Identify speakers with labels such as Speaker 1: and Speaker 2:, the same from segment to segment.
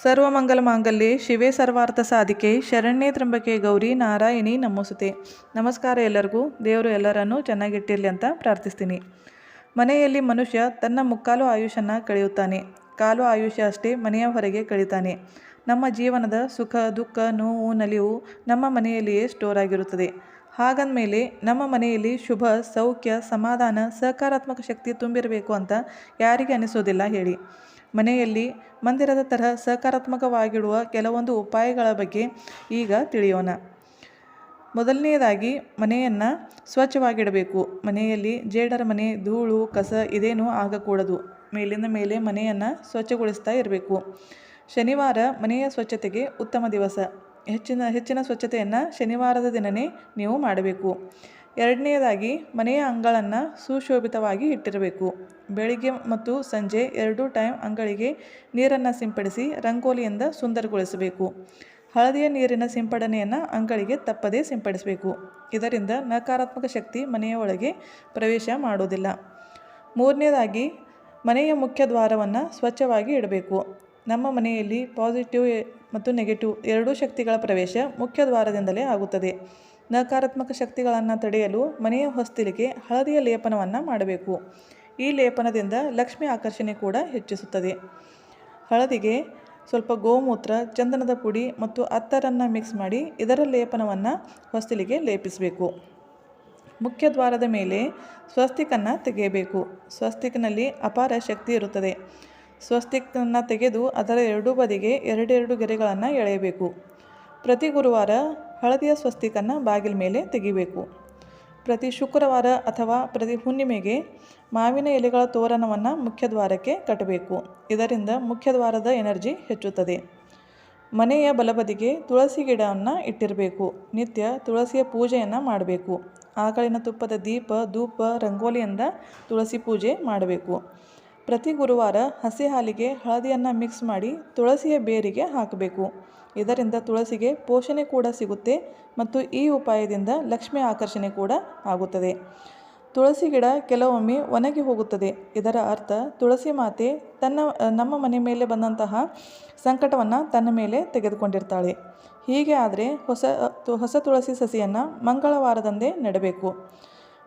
Speaker 1: ಸರ್ವಮಂಗಲ ಮಾಂಗಲ್ಯ, ಶಿವೆ ಸರ್ವಾರ್ಥ ಸಾಧಿಕೆ, ಶರಣ್ಯ ತ್ರಂಬಕೆ ಗೌರಿ, ನಾರಾಯಣಿ ನಮೋಸುತೆ. ನಮಸ್ಕಾರ ಎಲ್ಲರಿಗೂ, ದೇವರು ಎಲ್ಲರನ್ನೂ ಚೆನ್ನಾಗಿಟ್ಟಿರಲಿ ಅಂತ ಪ್ರಾರ್ಥಿಸ್ತೀನಿ. ಮನೆಯಲ್ಲಿ ಮನುಷ್ಯ ತನ್ನ ಮುಕ್ಕಾಲು ಆಯುಷನ್ನು ಕಳೆಯುತ್ತಾನೆ. ಕಾಲು ಆಯುಷ್ಯ ಅಷ್ಟೇ ಮನೆಯ ಹೊರಗೆ ಕಳೀತಾನೆ. ನಮ್ಮ ಜೀವನದ ಸುಖ, ದುಃಖ, ನೋವು, ನಲಿವು ನಮ್ಮ ಮನೆಯಲ್ಲಿಯೇ ಸ್ಟೋರ್ ಆಗಿರುತ್ತದೆ. ಹಾಗಂದಮೇಲೆ ನಮ್ಮ ಮನೆಯಲ್ಲಿ ಶುಭ, ಸೌಖ್ಯ, ಸಮಾಧಾನ, ಸಕಾರಾತ್ಮಕ ಶಕ್ತಿ ತುಂಬಿರಬೇಕು ಅಂತ ಯಾರಿಗೆ ಅನಿಸೋದಿಲ್ಲ ಹೇಳಿ. ಮನೆಯಲ್ಲಿ ಮಂದಿರದ ತರಹ ಸಕಾರಾತ್ಮಕವಾಗಿಡುವ ಕೆಲವೊಂದು ಉಪಾಯಗಳ ಬಗ್ಗೆ ಈಗ ತಿಳಿಯೋಣ. ಮೊದಲನೆಯದಾಗಿ ಮನೆಯನ್ನು ಸ್ವಚ್ಛವಾಗಿಡಬೇಕು. ಮನೆಯಲ್ಲಿ ಜೇಡರ ಮನೆ, ಧೂಳು, ಕಸ ಇದೇನೂ ಆಗಕೂಡದು. ಮೇಲಿಂದ ಮೇಲೆ ಮನೆಯನ್ನು ಸ್ವಚ್ಛಗೊಳಿಸ್ತಾ ಇರಬೇಕು. ಶನಿವಾರ ಮನೆಯ ಸ್ವಚ್ಛತೆಗೆ ಉತ್ತಮ ದಿವಸ. ಹೆಚ್ಚಿನ ಹೆಚ್ಚಿನ ಸ್ವಚ್ಛತೆಯನ್ನು ಶನಿವಾರದ ದಿನವೇ ನೀವು ಮಾಡಬೇಕು. ಎರಡನೆಯದಾಗಿ ಮನೆಯ ಅಂಗಳನ್ನು ಸುಶೋಭಿತವಾಗಿ ಇಟ್ಟಿರಬೇಕು. ಬೆಳಿಗ್ಗೆ ಮತ್ತು ಸಂಜೆ ಎರಡೂ ಟೈಮ್ ಅಂಗಳಿಗೆ ನೀರನ್ನು ಸಿಂಪಡಿಸಿ ರಂಗೋಲಿಯಿಂದ ಸುಂದರಗೊಳಿಸಬೇಕು. ಹಳದಿಯ ನೀರಿನ ಸಿಂಪಡಣೆಯನ್ನು ಅಂಗಳಿಗೆ ತಪ್ಪದೇ ಸಿಂಪಡಿಸಬೇಕು. ಇದರಿಂದ ನಕಾರಾತ್ಮಕ ಶಕ್ತಿ ಮನೆಯ ಒಳಗೆ ಪ್ರವೇಶ ಮಾಡೋದಿಲ್ಲ. ಮೂರನೇದಾಗಿ ಮನೆಯ ಮುಖ್ಯ ದ್ವಾರವನ್ನು ಸ್ವಚ್ಛವಾಗಿ ಇಡಬೇಕು. ನಮ್ಮ ಮನೆಯಲ್ಲಿ ಪಾಸಿಟಿವ್ ಮತ್ತು ನೆಗೆಟಿವ್ ಎರಡೂ ಶಕ್ತಿಗಳ ಪ್ರವೇಶ ಮುಖ್ಯ ದ್ವಾರದಿಂದಲೇ ಆಗುತ್ತದೆ. ನಕಾರಾತ್ಮಕ ಶಕ್ತಿಗಳನ್ನು ತಡೆಯಲು ಮನೆಯ ಹೊಸ್ತಿಲಿಗೆ ಹಳದಿಯ ಲೇಪನವನ್ನು ಮಾಡಬೇಕು. ಈ ಲೇಪನದಿಂದ ಲಕ್ಷ್ಮಿ ಆಕರ್ಷಣೆ ಕೂಡ ಹೆಚ್ಚಿಸುತ್ತದೆ. ಹಳದಿಗೆ ಸ್ವಲ್ಪ ಗೋಮೂತ್ರ, ಚಂದನದ ಪುಡಿ ಮತ್ತು ಅತ್ತರನ್ನು ಮಿಕ್ಸ್ ಮಾಡಿ ಇದರ ಲೇಪನವನ್ನು ಹೊಸ್ತಿಲಿಗೆ ಲೇಪಿಸಬೇಕು. ಮುಖ್ಯ ದ್ವಾರದ ಮೇಲೆ ಸ್ವಸ್ತಿಕನ್ನು ತೆಗೆಯಬೇಕು. ಸ್ವಸ್ತಿಕ್ನಲ್ಲಿ ಅಪಾರ ಶಕ್ತಿ ಇರುತ್ತದೆ. ಸ್ವಸ್ತಿಕನ್ನು ತೆಗೆದು ಅದರ ಎರಡೂ ಬದಿಗೆ ಎರಡೆರಡು ಗೆರೆಗಳನ್ನು ಎಳೆಯಬೇಕು. ಪ್ರತಿ ಗುರುವಾರ ಹಳದಿಯ ಸ್ವಸ್ತಿಕನ್ನು ಬಾಗಿಲ ಮೇಲೆ ತೆಗಿಬೇಕು. ಪ್ರತಿ ಶುಕ್ರವಾರ ಅಥವಾ ಪ್ರತಿ ಹುಣ್ಣಿಮೆಗೆ ಮಾವಿನ ಎಲೆಗಳ ತೋರಣವನ್ನು ಮುಖ್ಯ ದ್ವಾರಕ್ಕೆ ಕಟ್ಟಬೇಕು. ಇದರಿಂದ ಮುಖ್ಯ ದ್ವಾರದ ಎನರ್ಜಿ ಹೆಚ್ಚುತ್ತದೆ. ಮನೆಯ ಬಲಬದಿಗೆ ತುಳಸಿ ಗಿಡವನ್ನು ಇಟ್ಟಿರಬೇಕು. ನಿತ್ಯ ತುಳಸಿಯ ಪೂಜೆಯನ್ನು ಮಾಡಬೇಕು. ಆಕಳಿನ ತುಪ್ಪದ ದೀಪ, ಧೂಪ ರಂಗೋಲಿಯಿಂದ ತುಳಸಿ ಪೂಜೆ ಮಾಡಬೇಕು. ಪ್ರತಿ ಗುರುವಾರ ಹಸಿ ಹಾಲಿಗೆ ಹಳದಿಯನ್ನು ಮಿಕ್ಸ್ ಮಾಡಿ ತುಳಸಿಯ ಬೇರಿಗೆ ಹಾಕಬೇಕು. ಇದರಿಂದ ತುಳಸಿಗೆ ಪೋಷಣೆ ಕೂಡ ಸಿಗುತ್ತೆ ಮತ್ತು ಈ ಉಪಾಯದಿಂದ ಲಕ್ಷ್ಮಿ ಆಕರ್ಷಣೆ ಕೂಡ ಆಗುತ್ತದೆ. ತುಳಸಿ ಗಿಡ ಕೆಲವೊಮ್ಮೆ ಒಣಗಿ ಹೋಗುತ್ತದೆ. ಇದರ ಅರ್ಥ ತುಳಸಿ ಮಾತೆ ತನ್ನ, ನಮ್ಮ ಮನೆ ಮೇಲೆ ಬಂದಂತಹ ಸಂಕಟವನ್ನು ತನ್ನ ಮೇಲೆ ತೆಗೆದುಕೊಂಡಿರ್ತಾಳೆ. ಹೀಗೆ ಆದರೆ ಹೊಸ ಹೊಸ ತುಳಸಿ ಸಸಿಯನ್ನು ಮಂಗಳವಾರದಂದೇ ನೆಡಬೇಕು.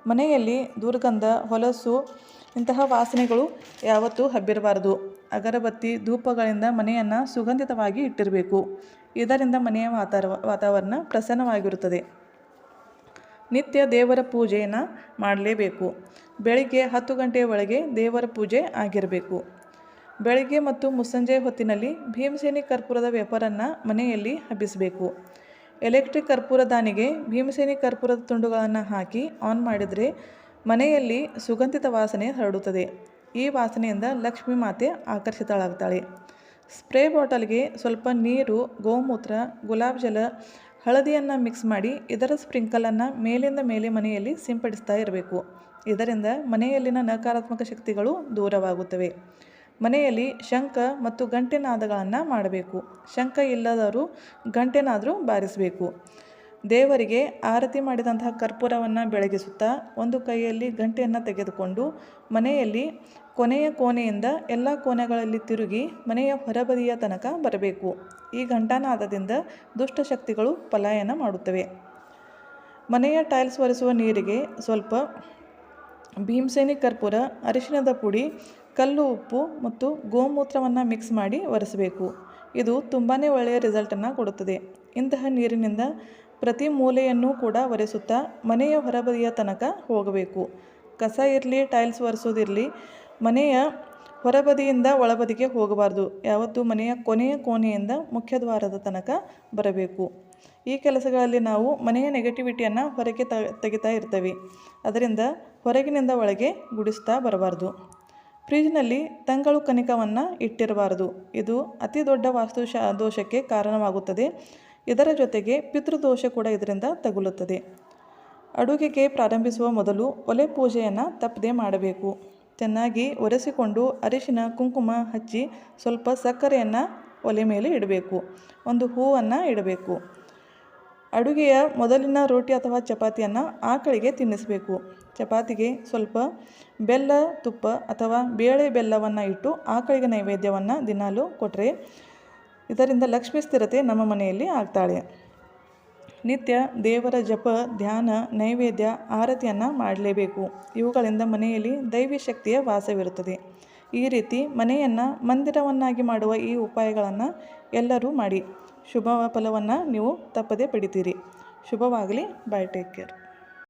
Speaker 1: ಮನೆಯಲ್ಲಿ ದುರ್ಗಂಧ, ಹೊಲಸು ಇಂತಹ ವಾಸನೆಗಳು ಯಾವತ್ತೂ ಹಬ್ಬಿರಬಾರದು. ಅಗರಬತ್ತಿ ಧೂಪಗಳಿಂದ ಮನೆಯನ್ನು ಸುಗಂಧಿತವಾಗಿ ಇಟ್ಟಿರಬೇಕು. ಇದರಿಂದ ಮನೆಯ ವಾತಾವ ವಾತಾವರಣ ಪ್ರಸನ್ನವಾಗಿರುತ್ತದೆ. ನಿತ್ಯ ದೇವರ ಪೂಜೆಯನ್ನು ಮಾಡಲೇಬೇಕು. ಬೆಳಿಗ್ಗೆ ಹತ್ತು ಗಂಟೆಯ ಒಳಗೆ ದೇವರ ಪೂಜೆ ಆಗಿರಬೇಕು. ಬೆಳಗ್ಗೆ ಮತ್ತು ಮುಸ್ಸಂಜೆ ಹೊತ್ತಿನಲ್ಲಿ ಭೀಮಸೇನಿ ಕರ್ಪೂರದ ವ್ಯಾಪಾರನ್ನು ಮನೆಯಲ್ಲಿ ಹಬ್ಬಿಸಬೇಕು. ಎಲೆಕ್ಟ್ರಿಕ್ ಕರ್ಪೂರದಾನಿಗೆ ಭೀಮಸೇನಿ ಕರ್ಪೂರದ ತುಂಡುಗಳನ್ನು ಹಾಕಿ ಆನ್ ಮಾಡಿದರೆ ಮನೆಯಲ್ಲಿ ಸುಗಂಧಿತ ವಾಸನೆ ಹರಡುತ್ತದೆ. ಈ ವಾಸನೆಯಿಂದ ಲಕ್ಷ್ಮೀ ಮಾತೆ ಆಕರ್ಷಿತಳಾಗ್ತಾಳೆ ಸ್ಪ್ರೇ ಬಾಟಲ್ಗೆ ಸ್ವಲ್ಪ ನೀರು, ಗೋಮೂತ್ರ, ಗುಲಾಬ್ ಜಲ, ಹಳದಿಯನ್ನು ಮಿಕ್ಸ್ ಮಾಡಿ ಇದರ ಸ್ಪ್ರಿಂಕಲನ್ನು ಮೇಲಿಂದ ಮೇಲೆ ಮನೆಯಲ್ಲಿ ಸಿಂಪಡಿಸ್ತಾ ಇರಬೇಕು. ಇದರಿಂದ ಮನೆಯಲ್ಲಿನ ನಕಾರಾತ್ಮಕ ಶಕ್ತಿಗಳು ದೂರವಾಗುತ್ತವೆ. ಮನೆಯಲ್ಲಿ ಶಂಖ ಮತ್ತು ಗಂಟೆನಾದಗಳನ್ನು ಮಾಡಬೇಕು. ಶಂಖ ಇಲ್ಲದವರು ಗಂಟೆನಾದರೂ ಬಾರಿಸಬೇಕು. ದೇವರಿಗೆ ಆರತಿ ಮಾಡಿದಂತಹ ಕರ್ಪೂರವನ್ನು ಬೆಳಗಿಸುತ್ತಾ ಒಂದು ಕೈಯಲ್ಲಿ ಗಂಟೆಯನ್ನು ತೆಗೆದುಕೊಂಡು ಮನೆಯಲ್ಲಿ ಕೊನೆಯ ಕೋಣೆಯಿಂದ ಎಲ್ಲ ಕೋಣೆಗಳಲ್ಲಿ ತಿರುಗಿ ಮನೆಯ ಹೊರಬದಿಯ ತನಕ ಬರಬೇಕು. ಈ ಘಂಟಾನಾದದಿಂದ ದುಷ್ಟಶಕ್ತಿಗಳು ಪಲಾಯನ ಮಾಡುತ್ತವೆ. ಮನೆಯ ಟೈಲ್ಸ್ ಒರೆಸುವ ನೀರಿಗೆ ಸ್ವಲ್ಪ ಭೀಮಸೇನಿ ಕರ್ಪೂರ, ಅರಿಶಿಣದ ಪುಡಿ, ಕಲ್ಲು ಉಪ್ಪು ಮತ್ತು ಗೋಮೂತ್ರವನ್ನು ಮಿಕ್ಸ್ ಮಾಡಿ ಒರೆಸಬೇಕು. ಇದು ತುಂಬಾ ಒಳ್ಳೆಯ ರಿಸಲ್ಟನ್ನು ಕೊಡುತ್ತದೆ. ಇಂತಹ ನೀರಿನಿಂದ ಪ್ರತಿ ಮೂಲೆಯನ್ನು ಕೂಡ ಒರೆಸುತ್ತಾ ಮನೆಯ ಹೊರಬದಿಯ ತನಕ ಹೋಗಬೇಕು. ಕಸ ಇರಲಿ, ಟೈಲ್ಸ್ ಒರೆಸೋದಿರಲಿ ಮನೆಯ ಹೊರಬದಿಯಿಂದ ಒಳಬದಿಗೆ ಹೋಗಬಾರ್ದು. ಯಾವತ್ತೂ ಮನೆಯ ಕೊನೆಯ ಕೋಣೆಯಿಂದ ಮುಖ್ಯ ದ್ವಾರದ ತನಕ ಬರಬೇಕು. ಈ ಕೆಲಸಗಳಲ್ಲಿ ನಾವು ಮನೆಯ ನೆಗೆಟಿವಿಟಿಯನ್ನು ಹೊರಗೆ ತೆಗಿತಾ ಇರ್ತೇವೆ. ಅದರಿಂದ ಹೊರಗಿನಿಂದ ಒಳಗೆ ಗುಡಿಸ್ತಾ ಬರಬಾರ್ದು. ಫ್ರಿಜ್ನಲ್ಲಿ ತಂಗಳು ಕನಿಕವನ್ನು ಇಟ್ಟಿರಬಾರ್ದು. ಇದು ಅತಿ ದೊಡ್ಡ ವಾಸ್ತು ದೋಷಕ್ಕೆ ಕಾರಣವಾಗುತ್ತದೆ. ಇದರ ಜೊತೆಗೆ ಪಿತೃದೋಷ ಕೂಡ ಇದರಿಂದ ತಗುಲುತ್ತದೆ. ಅಡುಗೆಗೆ ಪ್ರಾರಂಭಿಸುವ ಮೊದಲು ಒಲೆ ಪೂಜೆಯನ್ನು ತಪ್ಪದೆ ಮಾಡಬೇಕು. ಚೆನ್ನಾಗಿ ಒರೆಸಿಕೊಂಡು ಅರಿಶಿನ, ಕುಂಕುಮ ಹಚ್ಚಿ ಸ್ವಲ್ಪ ಸಕ್ಕರೆಯನ್ನು ಒಲೆ ಮೇಲೆ ಇಡಬೇಕು. ಒಂದು ಹೂವನ್ನು ಇಡಬೇಕು. ಅಡುಗೆಯ ಮೊದಲಿನ ರೋಟಿ ಅಥವಾ ಚಪಾತಿಯನ್ನು ಆಕಳಿಗೆ ತಿನ್ನಿಸಬೇಕು. ಚಪಾತಿಗೆ ಸ್ವಲ್ಪ ಬೆಲ್ಲ ತುಪ್ಪ ಅಥವಾ ಬೇಳೆ ಬೆಲ್ಲವನ್ನು ಇಟ್ಟು ಆಕಳಿಗೆ ನೈವೇದ್ಯವನ್ನು ದಿನಾಲೂ ಕೊಟ್ಟರೆ ಇದರಿಂದ ಲಕ್ಷ್ಮಿ ಸ್ಥಿರತೆ ನಮ್ಮ ಮನೆಯಲ್ಲಿ ಆಗ್ತಾಳೆ. ನಿತ್ಯ ದೇವರ ಜಪ, ಧ್ಯಾನ, ನೈವೇದ್ಯ, ಆರತಿಯನ್ನು ಮಾಡಲೇಬೇಕು. ಇವುಗಳಿಂದ ಮನೆಯಲ್ಲಿ ದೈವಿ ಶಕ್ತಿಯ ವಾಸವಿರುತ್ತದೆ. ಈ ರೀತಿ ಮನೆಯನ್ನು ಮಂದಿರವನ್ನಾಗಿ ಮಾಡುವ ಈ ಉಪಾಯಗಳನ್ನು ಎಲ್ಲರೂ ಮಾಡಿ. ಶುಭ ಫಲವನ್ನು ನೀವು ತಪ್ಪದೇ ಪಡಿತೀರಿ. ಶುಭವಾಗಲಿ. Bye take care